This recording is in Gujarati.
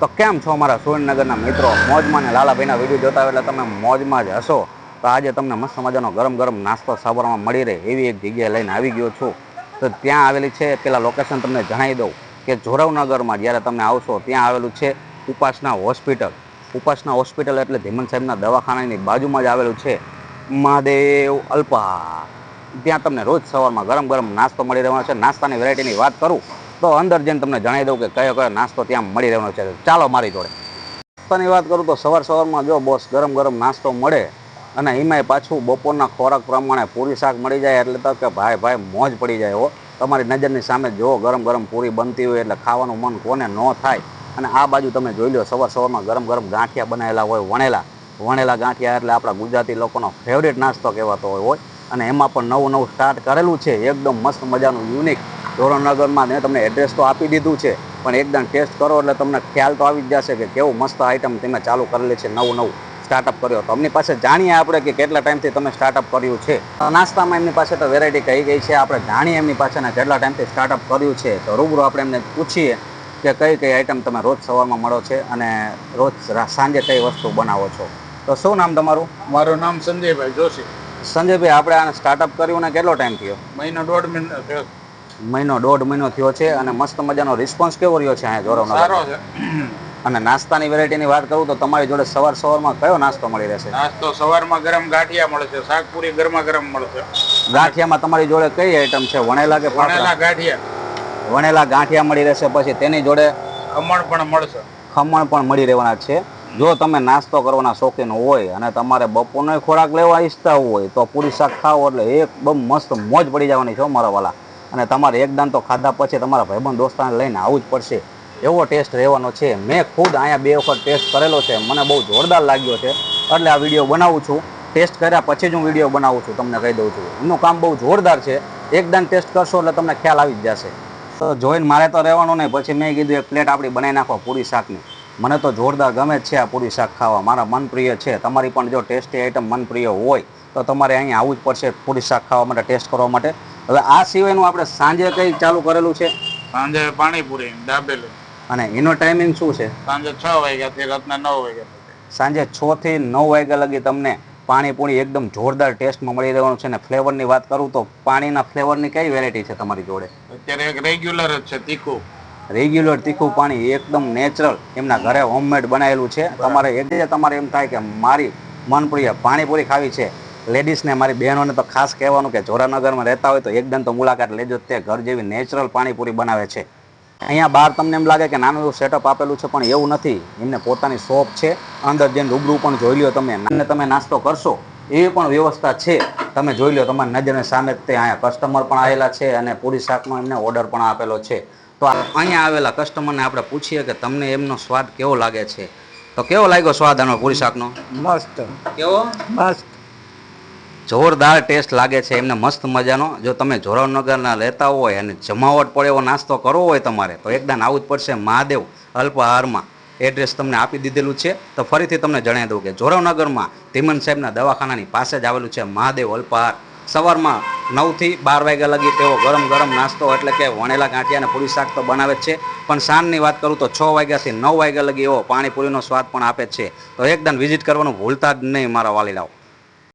તો કેમ છો અમારા સુરેન્દ્રનગરના મિત્રો? મોજમાં ને લાલાભાઈના વીડિયો જોતા હોય એટલે તમે મોજમાં જ હશો. તો આજે તમને મસ્ત મજાનો ગરમ ગરમ નાસ્તો સાબરમાં મળી રહે એવી એક જગ્યાએ લઈને આવી ગયો છું. તો ત્યાં આવેલી છે, પેલા લોકેશન તમને જણાવી દઉં કે જોરાવનગરમાં જ્યારે તમે આવશો ત્યાં આવેલું છે ઉપાસના હોસ્પિટલ. ઉપાસના હોસ્પિટલ એટલે ધીમન સાહેબના દવાખાનાની બાજુમાં જ આવેલું છે મહાદેવ અલ્પા. ત્યાં તમને રોજ સવારમાં ગરમ ગરમ નાસ્તો મળી રહેવાનો છે. નાસ્તાની વેરાયટીની વાત કરું તો અંદર જઈને તમને જણાવી દઉં કે કયો કયો નાસ્તો ત્યાં મળી રહેવાનો છે. ચાલો મારી જોડે. નાસ્તાની વાત કરું તો સવાર સવારમાં જો બોસ ગરમ ગરમ નાસ્તો મળે અને એમાંય પાછું બપોરના ખોરાક પ્રમાણે પૂરી શાક મળી જાય એટલે તો કે ભાઈ ભાઈ મોજ પડી જાય હો. તમારી નજરની સામે જો ગરમ ગરમ પૂરી બનતી હોય એટલે ખાવાનું મન કોને ન થાય. અને આ બાજુ તમે જોઈ લો સવાર સવારમાં ગરમ ગરમ ગાંઠિયા બનાવેલા હોય, વણેલા. વણેલા ગાંઠિયા એટલે આપણા ગુજરાતી લોકોનો ફેવરેટ નાસ્તો કહેવાતો હોય હોય. અને એમાં પણ નવું નવું સ્ટાર્ટ કરેલું છે. એકદમ મસ્ત મજાનું યુનિક ધોરણનગરમાં મેં તમને એડ્રેસ તો આપી દીધું છે, પણ એકદમ ટેસ્ટ કરો એટલે તમને ખ્યાલ તો આવી જ જશે કે કેવું મસ્ત આઈટમ તમે ચાલુ કરેલી છે, નવું નવું સ્ટાર્ટઅપ કર્યો તો. અમની પાસે જાણીએ આપણે કે કેટલા ટાઈમથી તમે સ્ટાર્ટઅપ કર્યું છે. નાસ્તામાં એમની પાસે તો વેરાયટી કહી ગઈ છે, આપણે જાણીએ એમની પાસે કેટલા ટાઈમથી સ્ટાર્ટઅપ કર્યું છે. તો રૂબરૂ આપણે એમને પૂછીએ કે કઈ કઈ આઈટમ તમે રોજ સવારમાં મળો છે અને રોજ સાંજે કઈ વસ્તુ બનાવો છો. તો શું નામ તમારું? મારું નામ સંજયભાઈ જોશી. સંજયભાઈ આપણે આને સ્ટાર્ટઅપ કર્યું ને કેટલો ટાઈમ થયો? મહિનો દોઢ મહિનો થયો. મહિનો દોઢ મહિનો થયો છે અને મસ્ત મજાનો રિસ્પોન્સ કેવો રહ્યો છે અહીંયા સારો છે. અને નાસ્તાની વેરાયટીની વાત કરું તો તમારી જોડે સવાર સવારમાં કયો નાસ્તો મળી રહેશે? નાસ્તો સવારમાં ગરમ ગાંઠિયા મળે છે શાકપુરી ગરમા ગરમ મળશે ગાંઠિયામાં તમારી જોડે કઈ આઈટમ છે? વણેલા કે વણેલા ગાંઠિયા. વણેલા ગાંઠિયા મળી રહેશે પછી તેની જોડે ખમણ પણ મળશે. ખમણ પણ મળી રહેવાના છે. જો તમે નાસ્તો કરવાના શોખીન હોય અને તમારે બપોરનો ખોરાક લેવા ઈચ્છતા હોય, તો પૂરી શાક ખાઓ એટલે એકદમ મસ્ત મોજ પડી જવાની છે અમારા મારા વાલા. અને તમારે એકદમ તો ખાધા પછી તમારા ભાઈબંધ દોસ્તાને લઈને આવવું જ પડશે. એવો ટેસ્ટ રહેવાનો છે. મેં ખુદ અહીંયા બે વખત ટેસ્ટ કરેલો છે. મને બહુ જોરદાર લાગ્યો છે. એટલે આ વીડિયો બનાવું છું. ટેસ્ટ કર્યા પછી જ હું વીડિયો બનાવું છું, તમને કહી દઉં છું. એમનું કામ બહુ જોરદાર છે. એકદમ ટેસ્ટ કરશો એટલે તમને ખ્યાલ આવી જ જશે. તો જોઈને મારે તો રહેવાનું નહીં. પછી મેં કીધું, એક પ્લેટ આપણી બનાવી નાખો પૂરી શાકની. મને તો જોરદાર ગમે જ છે આ પૂરી શાક ખાવા. મારા મનપ્રિય છે. તમારી પણ જો ટેસ્ટી આઈટમ મનપ્રિય હોય તો તમારે અહીંયા આવવું જ પડશે પૂરી શાક ખાવા માટે ટેસ્ટ કરવા માટે. હવે આ સિવાયનું આપણે સાંજે કંઈ ચાલુ કરેલું છે? સાંજે પાણીપુરી દાબેલું. અને એનો ટાઈમિંગ શું છે? સાંજે છ વાગ્યાથી રાતના નવ વાગ્યા સાંજે છ થી નવ વાગ્યા લગી તમને પાણીપુરી એકદમ જોરદાર ટેસ્ટમાં મળી રહેવાનું છે. અને ફ્લેવરની વાત કરું તો પાણીના ફ્લેવરની કઈ વેરાયટી છે તમારી જોડે? અત્યારે એક રેગ્યુલર જ છે તીખું. રેગ્યુલર તીખું પાણી એકદમ નેચરલ એમના ઘરે હોમમેડ બનાવેલું છે. તમારે એક તમારે એમ થાય કે મારી મનપ્રિય પાણીપુરી ખાવી છે. લેડીઝને મારી બહેનોને તો ખાસ કહેવાનું કે જોરાનગરમાં રહેતા હોય તો એકદમ તો મુલાકાત લેજો. તે ઘર જેવી નેચરલ પાણીપુરી બનાવે છે. અહીંયા બહાર તમને એમ લાગે કે નાનું એવું સેટઅપ આપેલું છે પણ એવું નથી. એમને પોતાની શોપ છે. અંદર જેને રૂબરૂ પણ જોઈ લ્યો તમે. અને તમે નાસ્તો કરશો એવી પણ વ્યવસ્થા છે. તમે જોઈ લો તમારી નજરની સામે તે અહીંયા કસ્ટમર પણ આવેલા છે અને પૂરી શાકનો એમને ઓર્ડર પણ આપેલો છે. તો અહીંયા આવેલા કસ્ટમરને આપણે પૂછીએ કે તમને એમનો સ્વાદ કેવો લાગે છે? તો કેવો લાગ્યો સ્વાદ આનો પૂરી શાકનો? મસ્ત. કેવો? મસ્ત. જોરદાર ટેસ્ટ લાગે છે એમને મસ્ત મજાનો. જો તમે જોરાવનગરના રહેતા હોય અને જમાવટ પડે એવો નાસ્તો કરવો હોય તમારે તો એકદમ આવું જ પડશે મહાદેવ અલ્પહારમાં. એડ્રેસ તમને આપી દીધેલું છે. તો ફરીથી તમને જણાવી દઉં કે જોરાવનગરમાં ધીમન સાહેબના દવાખાનાની પાસે જ આવેલું છે મહાદેવ અલ્પાહાર. સવારમાં નવથી બાર વાગ્યા લગી તેઓ ગરમ ગરમ નાસ્તો એટલે કે વણેલા ગાંઠિયા અને પૂરી શાક તો બનાવે જ છે. પણ સાંજની વાત કરું તો છ વાગ્યાથી નવ વાગ્યા લગી એવો પાણીપુરીનો સ્વાદ પણ આપે છે. તો એકદમ વિઝિટ કરવાનું ભૂલતા જ નહીં મારા વાલીલાઓ